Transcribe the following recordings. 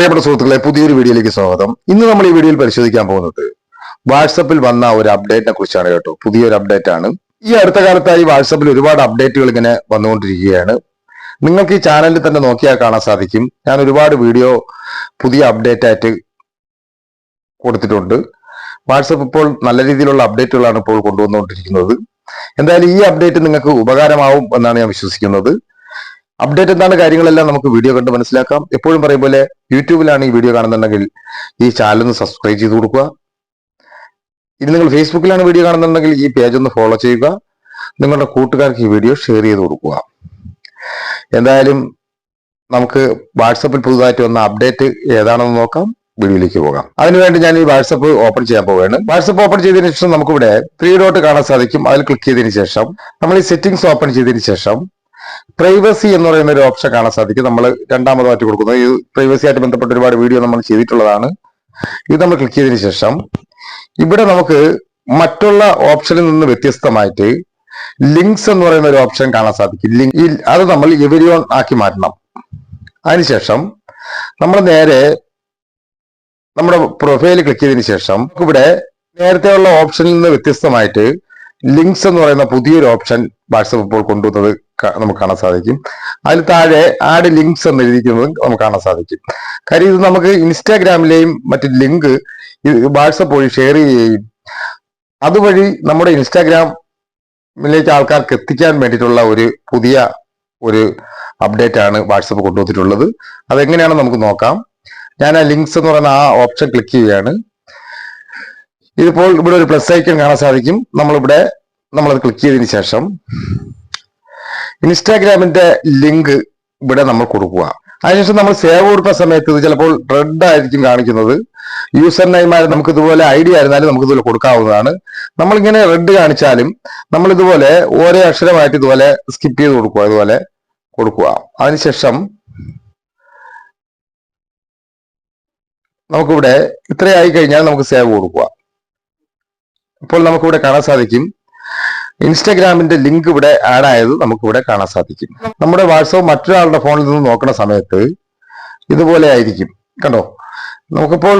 പ്രിയപ്പെട്ട സുഹൃത്തുക്കളെ പുതിയൊരു വീഡിയോയിലേക്ക് സ്വാഗതം. ഇന്ന് നമ്മൾ ഈ വീഡിയോയിൽ പരിശോധിക്കാൻ പോകുന്നത് വാട്സപ്പിൽ വന്ന ഒരു അപ്ഡേറ്റിനെ കുറിച്ചാണ് കേട്ടോ. പുതിയൊരു അപ്ഡേറ്റ് ആണ്. ഈ അടുത്ത കാലത്തായി വാട്സപ്പിൽ ഒരുപാട് അപ്ഡേറ്റുകൾ ഇങ്ങനെ വന്നുകൊണ്ടിരിക്കുകയാണ്. നിങ്ങൾക്ക് ഈ ചാനലിൽ തന്നെ നോക്കിയാൽ കാണാൻ സാധിക്കും. ഞാൻ ഒരുപാട് വീഡിയോ പുതിയ അപ്ഡേറ്റ് ആയിട്ട് കൊടുത്തിട്ടുണ്ട്. വാട്സപ്പ് ഇപ്പോൾ നല്ല രീതിയിലുള്ള അപ്ഡേറ്റുകളാണ് ഇപ്പോൾ കൊണ്ടുവന്നുകൊണ്ടിരിക്കുന്നത്. എന്തായാലും ഈ അപ്ഡേറ്റ് നിങ്ങൾക്ക് ഉപകാരമാവും എന്നാണ് ഞാൻ വിശ്വസിക്കുന്നത്. അപ്ഡേറ്റ് എന്താണ് കാര്യങ്ങളെല്ലാം നമുക്ക് വീഡിയോ കണ്ട് മനസ്സിലാക്കാം. എപ്പോഴും പറയും പോലെ യൂട്യൂബിലാണ് ഈ വീഡിയോ കാണുന്നുണ്ടെങ്കിൽ ഈ ചാനൽ ഒന്ന് സബ്സ്ക്രൈബ് ചെയ്ത് കൊടുക്കുക. ഇനി നിങ്ങൾ ഫേസ്ബുക്കിലാണ് വീഡിയോ കാണുന്നുണ്ടെങ്കിൽ ഈ പേജ് ഒന്ന് ഫോളോ ചെയ്യുക. നിങ്ങളുടെ കൂട്ടുകാർക്ക് ഈ വീഡിയോ ഷെയർ ചെയ്ത് കൊടുക്കുക. എന്തായാലും നമുക്ക് വാട്സപ്പിൽ പുതുതായിട്ട് വന്ന അപ്ഡേറ്റ് ഏതാണെന്ന് നോക്കാം. വീഡിയോയിലേക്ക് പോകാം. അതിനുവേണ്ടി ഞാൻ ഈ വാട്സപ്പ് ഓപ്പൺ ചെയ്യാൻ പോവുകയാണ്. വാട്സപ്പ് ഓപ്പൺ ചെയ്തതിനു ശേഷം നമുക്കിവിടെ ത്രീ ഡോട്ട് കാണാൻ സാധിക്കും. അതിൽ ക്ലിക്ക് ചെയ്തതിനു ശേഷം നമ്മൾ ഈ സെറ്റിംഗ്സ് ഓപ്പൺ ചെയ്തതിനു ശേഷം പ്രൈവസി എന്ന് പറയുന്ന ഒരു ഓപ്ഷൻ കാണാൻ സാധിക്കും. നമ്മൾ രണ്ടാമതായിട്ട് കൊടുക്കുന്നത് ഈ പ്രൈവസി ആയിട്ട് ബന്ധപ്പെട്ട ഒരുപാട് വീഡിയോ നമ്മൾ ചെയ്തിട്ടുള്ളതാണ്. ഇത് നമ്മൾ ക്ലിക്ക് ചെയ്തതിനു ശേഷം ഇവിടെ നമുക്ക് മറ്റുള്ള ഓപ്ഷനിൽ നിന്ന് വ്യത്യസ്തമായിട്ട് ലിങ്ക്സ് എന്ന് പറയുന്ന ഒരു ഓപ്ഷൻ കാണാൻ സാധിക്കും. ലിങ്ക് അത് നമ്മൾ എവരിയോൺ ആക്കി മാറ്റണം. അതിനുശേഷം നമ്മൾ നേരെ നമ്മുടെ പ്രൊഫൈൽ ക്ലിക്ക് ചെയ്തതിനു ശേഷം ഇവിടെ നേരത്തെ ഉള്ള ഓപ്ഷനിൽ നിന്ന് വ്യത്യസ്തമായിട്ട് ലിങ്ക്സ് എന്ന് പറയുന്ന പുതിയൊരു ഓപ്ഷൻ വാട്സപ്പ് ഇപ്പോൾ കൊണ്ടുവന്നത് നമുക്ക് കാണാൻ സാധിക്കും. അതിൽ താഴെ ആഡ് ലിങ്ക്സ് എന്ന് എഴുതിയിരിക്കുന്നത് നമുക്ക് കാണാൻ സാധിക്കും. കാര്യം ഇത് നമുക്ക് ഇൻസ്റ്റാഗ്രാമിലെയും മറ്റ് ലിങ്ക് വാട്സപ്പ് വഴി ഷെയർ ചെയ്യുകയും അതുവഴി നമ്മുടെ ഇൻസ്റ്റാഗ്രാമിലേക്ക് ആൾക്കാർക്ക് എത്തിക്കാൻ വേണ്ടിയിട്ടുള്ള ഒരു പുതിയ ഒരു അപ്ഡേറ്റ് ആണ് വാട്സപ്പ് കൊണ്ടുവന്നിട്ടുള്ളത്. അതെങ്ങനെയാണ് നമുക്ക് നോക്കാം. ഞാൻ ആ ലിങ്ക്സ് എന്ന് പറയുന്ന ആ ഓപ്ഷൻ ക്ലിക്ക് ചെയ്യുകയാണ്. ഇതിപ്പോൾ ഇവിടെ ഒരു പ്ലസ് ഐക്കൺ കാണാൻ സാധിക്കും. നമ്മളിവിടെ നമ്മളത് ക്ലിക്ക് ചെയ്തതിന് ശേഷം ഇൻസ്റ്റാഗ്രാമിന്റെ ലിങ്ക് ഇവിടെ നമ്മൾ കൊടുക്കുക. അതിനുശേഷം നമ്മൾ സേവ് കൊടുത്ത സമയത്ത് ഇത് ചിലപ്പോൾ റെഡ് ആയിരിക്കും കാണിക്കുന്നത്. യൂസർ നെയ്മാർ നമുക്ക് ഇതുപോലെ ഐ ഡി ആയിരുന്നാലും നമുക്ക് ഇതുപോലെ കൊടുക്കാവുന്നതാണ്. നമ്മളിങ്ങനെ റെഡ് കാണിച്ചാലും നമ്മൾ ഇതുപോലെ ഓരോ അക്ഷരമായിട്ട് ഇതുപോലെ സ്കിപ്പ് ചെയ്ത് കൊടുക്കുക ഇതുപോലെ കൊടുക്കുക. അതിനുശേഷം നമുക്കിവിടെ ഇത്രയായി കഴിഞ്ഞാൽ നമുക്ക് സേവ് കൊടുക്കുക. അപ്പോൾ നമുക്കിവിടെ കാണാൻ സാധിക്കും. ഇൻസ്റ്റാഗ്രാമിന്റെ ലിങ്ക് ഇവിടെ ആഡ് ആയത് നമുക്കിവിടെ കാണാൻ സാധിക്കും. നമ്മുടെ വാട്സപ്പ് മറ്റൊരാളുടെ ഫോണിൽ നിന്ന് നോക്കുന്ന സമയത്ത് ഇതുപോലെ ആയിരിക്കും. കണ്ടോ? നമുക്കിപ്പോൾ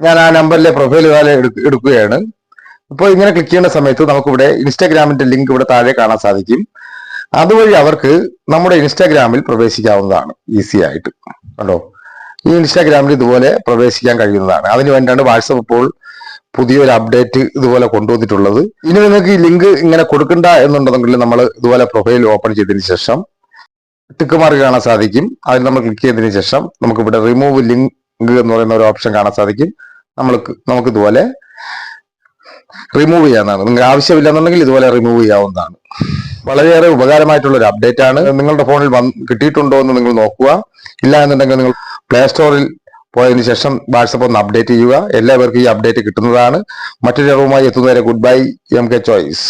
ഞാൻ ആ നമ്പറിലെ പ്രൊഫൈൽ എടുക്കുകയാണ്. ഇപ്പോൾ ഇങ്ങനെ ക്ലിക്ക് ചെയ്യുന്ന സമയത്ത് നമുക്കിവിടെ ഇൻസ്റ്റാഗ്രാമിന്റെ ലിങ്ക് ഇവിടെ താഴെ കാണാൻ സാധിക്കും. അതുവഴി അവർക്ക് നമ്മുടെ ഇൻസ്റ്റാഗ്രാമിൽ പ്രവേശിക്കാവുന്നതാണ്. ഈസി ആയിട്ട്. കണ്ടോ? ഈ ഇൻസ്റ്റാഗ്രാമിൽ ഇതുപോലെ പ്രവേശിക്കാൻ കഴിയുന്നതാണ്. അതിന് വേണ്ടിയാണ് വാട്സപ്പ് ഇപ്പോൾ പുതിയൊരു അപ്ഡേറ്റ് ഇതുപോലെ കൊണ്ടുവന്നിട്ടുള്ളത്. ഇനി നിങ്ങൾക്ക് ഈ ലിങ്ക് ഇങ്ങനെ കൊടുക്കണ്ട എന്നുണ്ടെങ്കിൽ നമ്മൾ ഇതുപോലെ പ്രൊഫൈൽ ഓപ്പൺ ചെയ്തതിന് ശേഷം ടിക്ക് മാർക്ക് കാണാൻ സാധിക്കും. അതിൽ നമ്മൾ ക്ലിക്ക് ചെയ്തതിന് ശേഷം നമുക്ക് ഇവിടെ റിമൂവ് ലിങ്ക് എന്ന് പറയുന്ന ഒരു ഓപ്ഷൻ കാണാൻ സാധിക്കും. നമ്മൾ നമുക്ക് ഇതുപോലെ റിമൂവ് ചെയ്യാവുന്നതാണ്. നിങ്ങൾക്ക് ആവശ്യമില്ല എന്നുണ്ടെങ്കിൽ ഇതുപോലെ റിമൂവ് ചെയ്യാവുന്നതാണ്. വളരെയേറെ ഉപകാരമായിട്ടുള്ള ഒരു അപ്ഡേറ്റ് ആണ്. നിങ്ങളുടെ ഫോണിൽ കിട്ടിയിട്ടുണ്ടോ എന്ന് നിങ്ങൾ നോക്കുക. ഇല്ല എന്നുണ്ടെങ്കിൽ നിങ്ങൾ പ്ലേ സ്റ്റോറിൽ പോയതിനു ശേഷം വാട്സപ്പ് ഒന്ന് അപ്ഡേറ്റ് ചെയ്യുക. എല്ലാവർക്കും ഈ അപ്ഡേറ്റ് കിട്ടുന്നതാണ്. മറ്റൊരു അറിവുമായി എത്തുന്നവരെ good bye M K choice